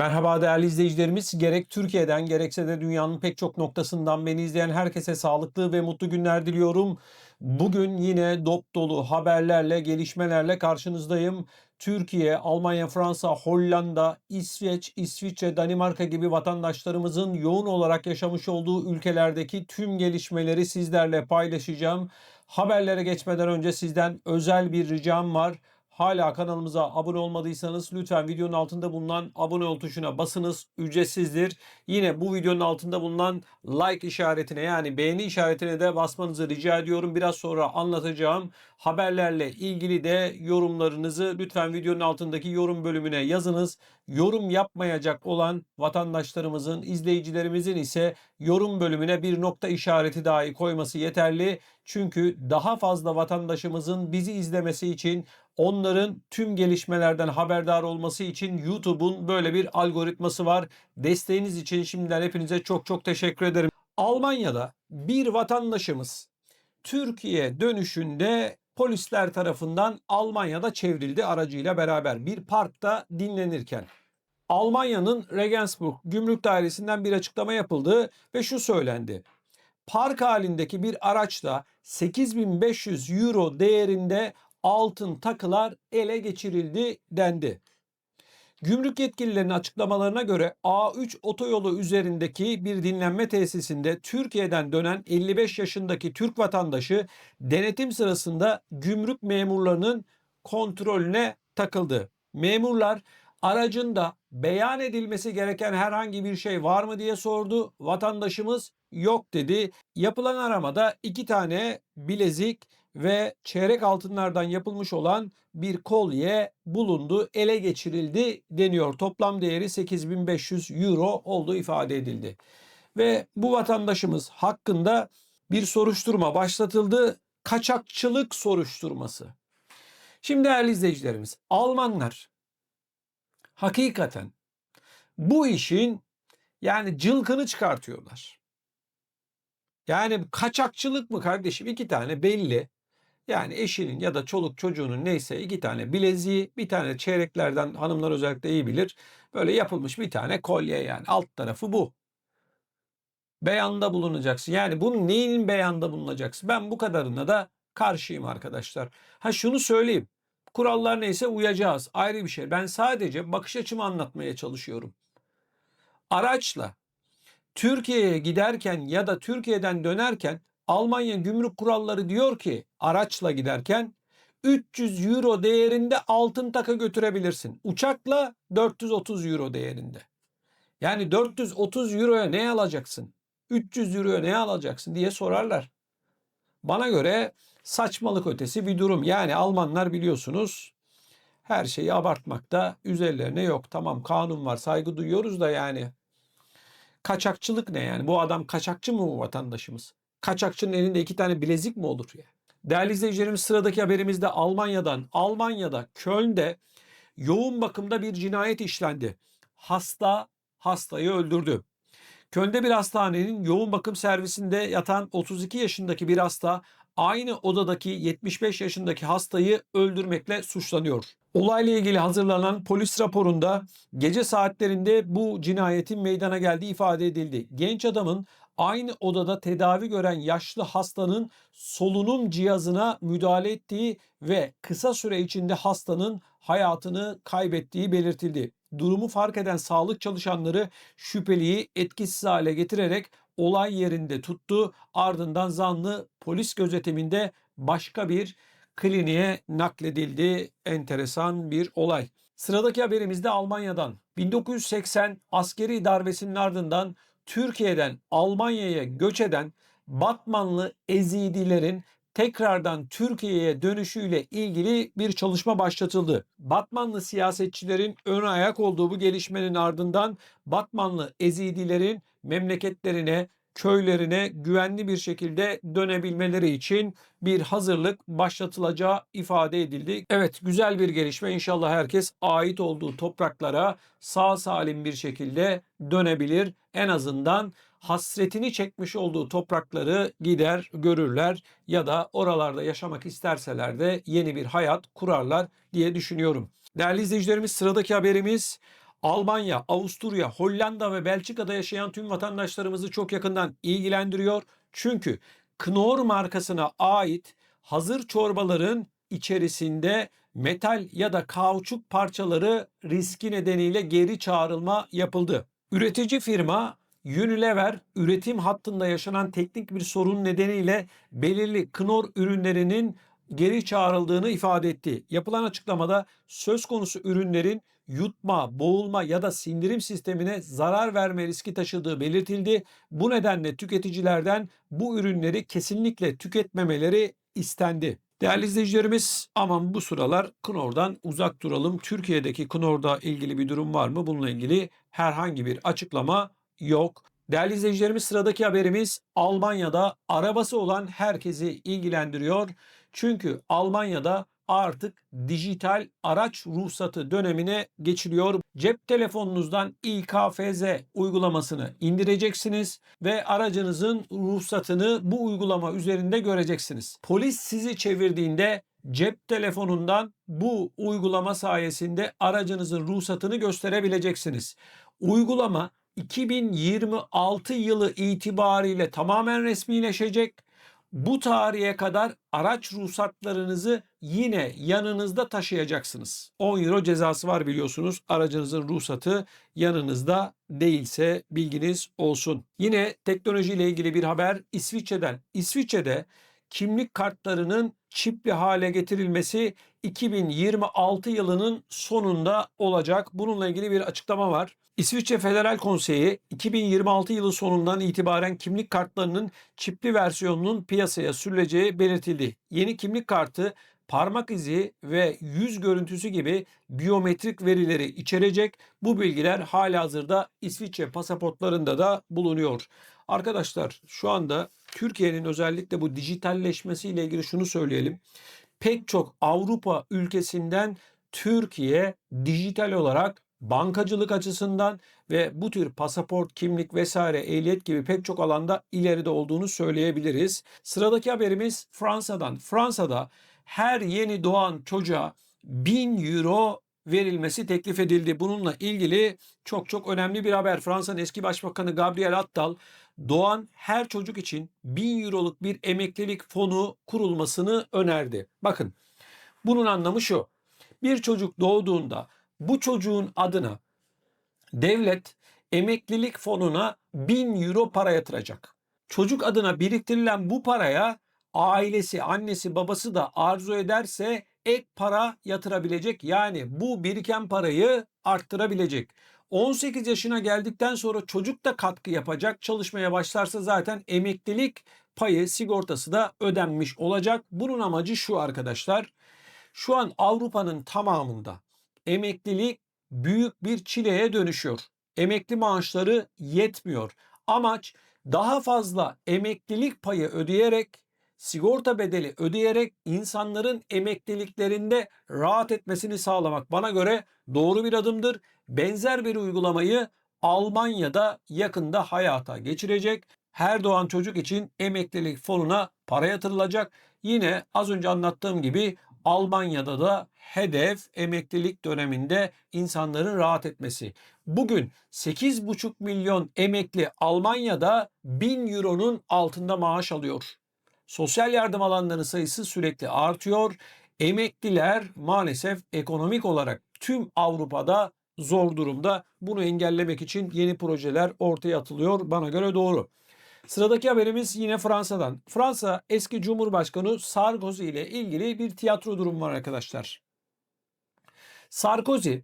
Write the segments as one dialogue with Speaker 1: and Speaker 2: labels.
Speaker 1: Merhaba değerli izleyicilerimiz. Gerek Türkiye'den gerekse de dünyanın pek çok noktasından beni izleyen herkese sağlıklı ve mutlu günler diliyorum. Bugün yine dop dolu haberlerle, gelişmelerle karşınızdayım. Türkiye, Almanya, Fransa, Hollanda, İsveç, İsviçre, Danimarka gibi vatandaşlarımızın yoğun olarak yaşamış olduğu ülkelerdeki tüm gelişmeleri sizlerle paylaşacağım. Haberlere geçmeden önce sizden özel bir ricam var. Hala kanalımıza abone olmadıysanız lütfen videonun altında bulunan abone ol tuşuna basınız. Ücretsizdir. Yine bu videonun altında bulunan like işaretine yani beğeni işaretine de basmanızı rica ediyorum. Biraz sonra anlatacağım haberlerle ilgili de yorumlarınızı lütfen videonun altındaki yorum bölümüne yazınız. Yorum yapmayacak olan vatandaşlarımızın, izleyicilerimizin ise yorum bölümüne bir nokta işareti dahi koyması yeterli. Çünkü daha fazla vatandaşımızın bizi izlemesi için onların tüm gelişmelerden haberdar olması için YouTube'un böyle bir algoritması var. Desteğiniz için şimdiden hepinize çok çok teşekkür ederim. Almanya'da bir vatandaşımız Türkiye dönüşünde polisler tarafından Almanya'da çevrildi aracıyla beraber bir parkta dinlenirken. Almanya'nın Regensburg Gümrük Dairesi'nden bir açıklama yapıldı ve şu söylendi. Park halindeki bir araçla 8500 euro değerinde altın takılar ele geçirildi dendi. Gümrük yetkililerinin açıklamalarına göre A3 otoyolu üzerindeki bir dinlenme tesisinde Türkiye'den dönen 55 yaşındaki Türk vatandaşı denetim sırasında gümrük memurlarının kontrolüne takıldı. Memurlar aracında beyan edilmesi gereken herhangi bir şey var mı diye sordu. Vatandaşımız yok dedi. Yapılan aramada iki tane bilezik ve çeyrek altınlardan yapılmış olan bir kolye bulundu, ele geçirildi deniyor. Toplam değeri 8500 euro olduğu ifade edildi. Ve bu vatandaşımız hakkında bir soruşturma başlatıldı. Kaçakçılık soruşturması. Şimdi değerli izleyicilerimiz, Almanlar hakikaten bu işin yani cılkını çıkartıyorlar. Yani kaçakçılık mı kardeşim? İki tane belli. Yani eşinin ya da çoluk çocuğunun neyse iki tane bileziği, bir tane çeyreklerden hanımlar özellikle iyi bilir. Böyle yapılmış bir tane kolye yani alt tarafı bu. Beyanda bulunacaksın. Yani bunun neyin beyanda bulunacaksın? Ben bu kadarına da karşıyım arkadaşlar. Ha şunu söyleyeyim. Kurallar neyse uyacağız. Ayrı bir şey. Ben sadece bakış açımı anlatmaya çalışıyorum. Araçla Türkiye'ye giderken ya da Türkiye'den dönerken Almanya gümrük kuralları diyor ki araçla giderken 300 euro değerinde altın takı götürebilirsin. Uçakla 430 euro değerinde. Yani 430 euroya ne alacaksın? 300 euroya ne alacaksın diye sorarlar. Bana göre saçmalık ötesi bir durum. Yani Almanlar biliyorsunuz her şeyi abartmakta üzerlerine yok. Tamam kanun var saygı duyuyoruz da yani kaçakçılık ne yani? Bu adam kaçakçı mı bu vatandaşımız? Kaçakçının elinde iki tane bilezik mi olur ya? Değerli izleyicilerimiz sıradaki haberimizde Almanya'dan. Almanya'da Köln'de yoğun bakımda bir cinayet işlendi. Hasta hastayı öldürdü. Köln'de bir hastanenin yoğun bakım servisinde yatan 32 yaşındaki bir hasta aynı odadaki 75 yaşındaki hastayı öldürmekle suçlanıyor. Olayla ilgili hazırlanan polis raporunda gece saatlerinde bu cinayetin meydana geldiği ifade edildi. Genç adamın aynı odada tedavi gören yaşlı hastanın solunum cihazına müdahale ettiği ve kısa süre içinde hastanın hayatını kaybettiği belirtildi. Durumu fark eden sağlık çalışanları şüpheliyi etkisiz hale getirerek olay yerinde tuttu. Ardından zanlı polis gözetiminde başka bir kliniğe nakledildi. Enteresan bir olay. Sıradaki haberimizde Almanya'dan. 1980 askeri darbesinin ardından Türkiye'den Almanya'ya göç eden Batmanlı Ezidilerin tekrardan Türkiye'ye dönüşüyle ilgili bir çalışma başlatıldı. Batmanlı siyasetçilerin ön ayak olduğu bu gelişmenin ardından Batmanlı Ezidilerin memleketlerine, köylerine güvenli bir şekilde dönebilmeleri için bir hazırlık başlatılacağı ifade edildi. Evet güzel bir gelişme. İnşallah herkes ait olduğu topraklara sağ salim bir şekilde dönebilir. En azından hasretini çekmiş olduğu toprakları gider görürler ya da oralarda yaşamak isterseler de yeni bir hayat kurarlar diye düşünüyorum. Değerli izleyicilerimiz sıradaki haberimiz Almanya, Avusturya, Hollanda ve Belçika'da yaşayan tüm vatandaşlarımızı çok yakından ilgilendiriyor. Çünkü Knorr markasına ait hazır çorbaların içerisinde metal ya da kauçuk parçaları riski nedeniyle geri çağrılma yapıldı. Üretici firma Unilever üretim hattında yaşanan teknik bir sorun nedeniyle belirli Knorr ürünlerinin geri çağrıldığını ifade etti. Yapılan açıklamada söz konusu ürünlerin yutma, boğulma ya da sindirim sistemine zarar verme riski taşıdığı belirtildi. Bu nedenle tüketicilerden bu ürünleri kesinlikle tüketmemeleri istendi. Değerli izleyicilerimiz aman bu sıralar Knorr'dan uzak duralım. Türkiye'deki Knorr'da ilgili bir durum var mı? Bununla ilgili herhangi bir açıklama yok. Değerli izleyicilerimiz sıradaki haberimiz Almanya'da arabası olan herkesi ilgilendiriyor. Çünkü Almanya'da artık dijital araç ruhsatı dönemine geçiliyor. Cep telefonunuzdan İKFZ uygulamasını indireceksiniz ve aracınızın ruhsatını bu uygulama üzerinde göreceksiniz. Polis sizi çevirdiğinde cep telefonundan bu uygulama sayesinde aracınızın ruhsatını gösterebileceksiniz. Uygulama 2026 yılı itibariyle tamamen resmileşecek. Bu tarihe kadar araç ruhsatlarınızı yine yanınızda taşıyacaksınız. 10 euro cezası var biliyorsunuz. Aracınızın ruhsatı yanınızda değilse bilginiz olsun. Yine teknolojiyle ilgili bir haber İsviçre'den. İsviçre'de kimlik kartlarının çipli hale getirilmesi 2026 yılının sonunda olacak. Bununla ilgili bir açıklama var. İsviçre Federal Konseyi 2026 yılı sonundan itibaren kimlik kartlarının çipli versiyonunun piyasaya sürüleceği belirtildi. Yeni kimlik kartı parmak izi ve yüz görüntüsü gibi biyometrik verileri içerecek. Bu bilgiler halihazırda İsviçre pasaportlarında da bulunuyor. Arkadaşlar şu anda Türkiye'nin özellikle bu dijitalleşmesiyle ilgili şunu söyleyelim. Pek çok Avrupa ülkesinden Türkiye dijital olarak bankacılık açısından ve bu tür pasaport, kimlik vesaire ehliyet gibi pek çok alanda ileride olduğunu söyleyebiliriz. Sıradaki haberimiz Fransa'dan. Fransa'da her yeni doğan çocuğa 1000 euro verilmesi teklif edildi. Bununla ilgili çok çok önemli bir haber. Fransa'nın eski başbakanı Gabriel Attal doğan her çocuk için 1000 euroluk bir emeklilik fonu kurulmasını önerdi. Bakın bunun anlamı şu. Bir çocuk doğduğunda bu çocuğun adına devlet emeklilik fonuna 1000 euro para yatıracak. Çocuk adına biriktirilen bu paraya ailesi, annesi, babası da arzu ederse ek para yatırabilecek. Yani bu biriken parayı arttırabilecek. 18 yaşına geldikten sonra çocuk da katkı yapacak. Çalışmaya başlarsa zaten emeklilik payı sigortası da ödenmiş olacak. Bunun amacı şu arkadaşlar. Şu an Avrupa'nın tamamında emeklilik büyük bir çileye dönüşüyor. Emekli maaşları yetmiyor. Amaç daha fazla emeklilik payı ödeyerek sigorta bedeli ödeyerek insanların emekliliklerinde rahat etmesini sağlamak bana göre doğru bir adımdır. Benzer bir uygulamayı Almanya'da yakında hayata geçirecek. Her doğan çocuk için emeklilik fonuna para yatırılacak. Yine az önce anlattığım gibi Almanya'da da hedef emeklilik döneminde insanların rahat etmesi. Bugün 8,5 milyon emekli Almanya'da 1000 euronun altında maaş alıyor. Sosyal yardım alanların sayısı sürekli artıyor. Emekliler maalesef ekonomik olarak tüm Avrupa'da zor durumda. Bunu engellemek için yeni projeler ortaya atılıyor. Bana göre doğru. Sıradaki haberimiz yine Fransa'dan. Fransa eski Cumhurbaşkanı Sarkozy ile ilgili bir tiyatro durumu var arkadaşlar. Sarkozy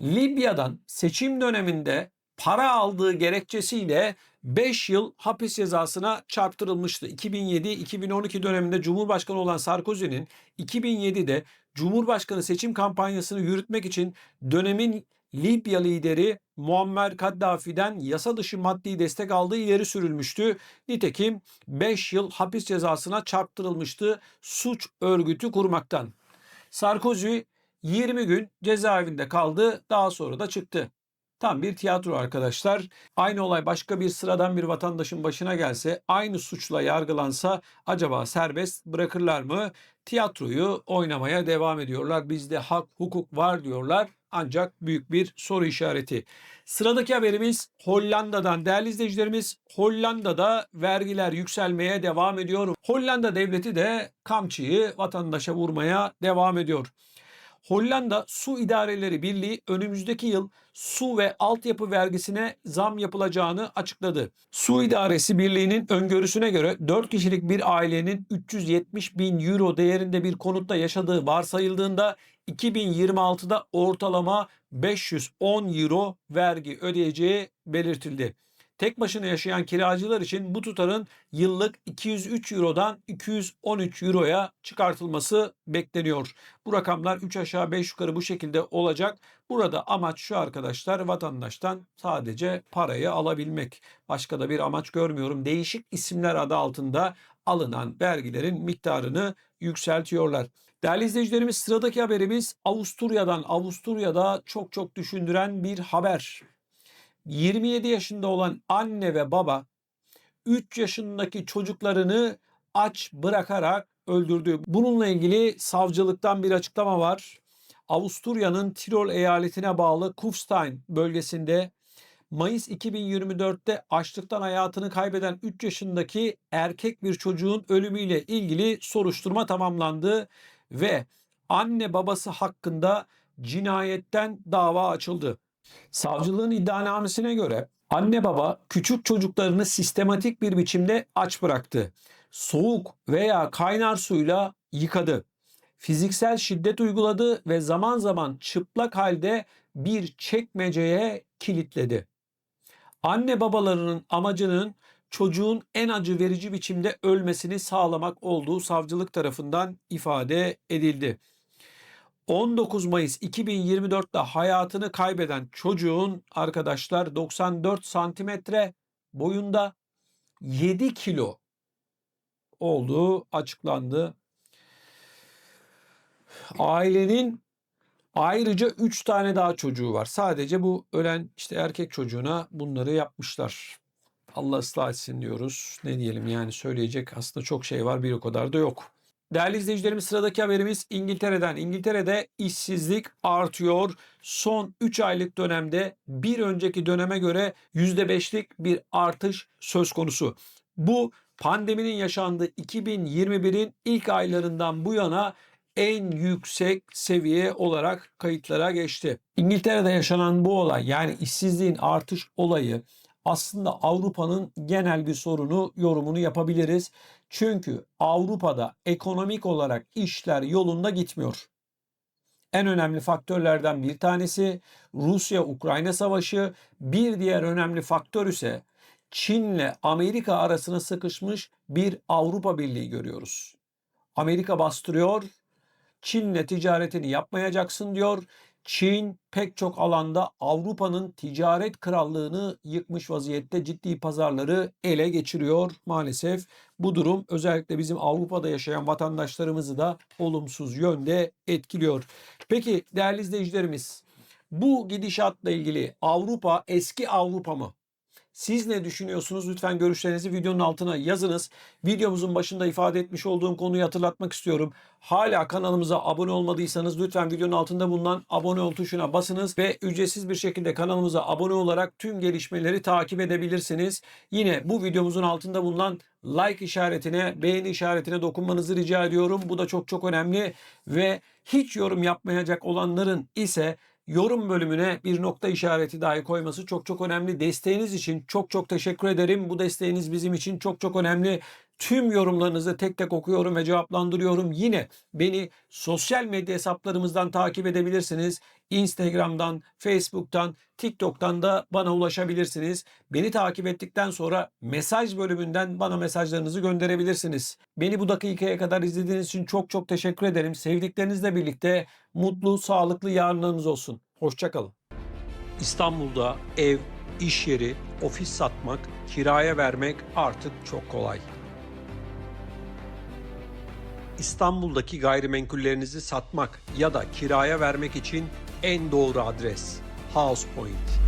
Speaker 1: Libya'dan seçim döneminde para aldığı gerekçesiyle 5 yıl hapis cezasına çarptırılmıştı. 2007-2012 döneminde Cumhurbaşkanı olan Sarkozy'nin 2007'de Cumhurbaşkanı seçim kampanyasını yürütmek için dönemin Libya lideri Muammer Kaddafi'den yasa dışı maddi destek aldığı ileri sürülmüştü. Nitekim 5 yıl hapis cezasına çarptırılmıştı suç örgütü kurmaktan. Sarkozy 20 gün cezaevinde kaldı daha sonra da çıktı. Tam bir tiyatro arkadaşlar. Aynı olay başka bir sıradan bir vatandaşın başına gelse, aynı suçla yargılansa acaba serbest bırakırlar mı? Tiyatroyu oynamaya devam ediyorlar. Bizde hak, hukuk var diyorlar. ancak büyük bir soru işareti. Sıradaki haberimiz Hollanda'dan. Değerli izleyicilerimiz Hollanda'da vergiler yükselmeye devam ediyor. Hollanda devleti de kamçıyı vatandaşa vurmaya devam ediyor. Hollanda Su İdareleri Birliği önümüzdeki yıl su ve altyapı vergisine zam yapılacağını açıkladı. Su İdaresi Birliği'nin öngörüsüne göre 4 kişilik bir ailenin 370 bin euro değerinde bir konutta yaşadığı varsayıldığında 2026'da ortalama 510 euro vergi ödeyeceği belirtildi. Tek başına yaşayan kiracılar için bu tutarın yıllık 203 Euro'dan 213 Euro'ya çıkartılması bekleniyor. Bu rakamlar 3 aşağı 5 yukarı bu şekilde olacak. Burada amaç şu arkadaşlar vatandaştan sadece parayı alabilmek. Başka da bir amaç görmüyorum. Değişik isimler adı altında alınan vergilerin miktarını yükseltiyorlar. Değerli izleyicilerimiz sıradaki haberimiz Avusturya'dan. Avusturya'da çok çok düşündüren bir haber. 27 yaşında olan anne ve baba 3 yaşındaki çocuklarını aç bırakarak öldürdü. Bununla ilgili savcılıktan bir açıklama var. Avusturya'nın Tirol eyaletine bağlı Kufstein bölgesinde Mayıs 2024'te açlıktan hayatını kaybeden 3 yaşındaki erkek bir çocuğun ölümüyle ilgili soruşturma tamamlandı ve anne babası hakkında cinayetten dava açıldı. Savcılığın iddianamesine göre anne baba küçük çocuklarını sistematik bir biçimde aç bıraktı. Soğuk veya kaynar suyla yıkadı. Fiziksel şiddet uyguladı ve zaman zaman çıplak halde bir çekmeceye kilitledi. Anne babalarının amacının çocuğun en acı verici biçimde ölmesini sağlamak olduğu savcılık tarafından ifade edildi. 19 Mayıs 2024'te hayatını kaybeden çocuğun arkadaşlar 94 santimetre boyunda 7 kilo olduğu açıklandı. Ailenin ayrıca 3 tane daha çocuğu var. Sadece bu ölen işte erkek çocuğuna bunları yapmışlar. Allah ıslah etsin diyoruz. Ne diyelim yani söyleyecek aslında çok şey var bir o kadar da yok. Değerli izleyicilerimiz sıradaki haberimiz İngiltere'den. İngiltere'de işsizlik artıyor. Son 3 aylık dönemde bir önceki döneme göre %5'lik bir artış söz konusu. Bu pandeminin yaşandığı 2021'in ilk aylarından bu yana en yüksek seviye olarak kayıtlara geçti. İngiltere'de yaşanan bu olay yani işsizliğin artış olayı aslında Avrupa'nın genel bir sorunu yorumunu yapabiliriz. Çünkü Avrupa'da ekonomik olarak işler yolunda gitmiyor. En önemli faktörlerden bir tanesi Rusya-Ukrayna savaşı, bir diğer önemli faktör ise Çin'le Amerika arasına sıkışmış bir Avrupa Birliği görüyoruz. Amerika bastırıyor, Çin'le ticaretini yapmayacaksın diyor. Çin pek çok alanda Avrupa'nın ticaret krallığını yıkmış vaziyette ciddi pazarları ele geçiriyor maalesef. Bu durum özellikle bizim Avrupa'da yaşayan vatandaşlarımızı da olumsuz yönde etkiliyor. Peki değerli izleyicilerimiz bu gidişatla ilgili Avrupa eski Avrupa mı? Siz ne düşünüyorsunuz? Lütfen görüşlerinizi videonun altına yazınız. Videomuzun başında ifade etmiş olduğum konuyu hatırlatmak istiyorum. Hala kanalımıza abone olmadıysanız lütfen videonun altında bulunan abone ol tuşuna basınız ve ücretsiz bir şekilde kanalımıza abone olarak tüm gelişmeleri takip edebilirsiniz. Yine bu videomuzun altında bulunan like işaretine, beğeni işaretine dokunmanızı rica ediyorum. Bu da çok çok önemli ve hiç yorum yapmayacak olanların ise yorum bölümüne bir nokta işareti dahi koyması çok çok önemli. Desteğiniz için çok çok teşekkür ederim. Bu desteğiniz bizim için çok çok önemli. Tüm yorumlarınızı tek tek okuyorum ve cevaplandırıyorum. Yine beni sosyal medya hesaplarımızdan takip edebilirsiniz. Instagram'dan, Facebook'tan, TikTok'tan da bana ulaşabilirsiniz. Beni takip ettikten sonra mesaj bölümünden bana mesajlarınızı gönderebilirsiniz. Beni bu dakikaya kadar izlediğiniz için çok çok teşekkür ederim. Sevdiklerinizle birlikte mutlu, sağlıklı yarınlarınız olsun. Hoşçakalın. İstanbul'da ev, iş yeri, ofis satmak, kiraya vermek artık çok kolay. İstanbul'daki gayrimenkullerinizi satmak ya da kiraya vermek için en doğru adres House Point.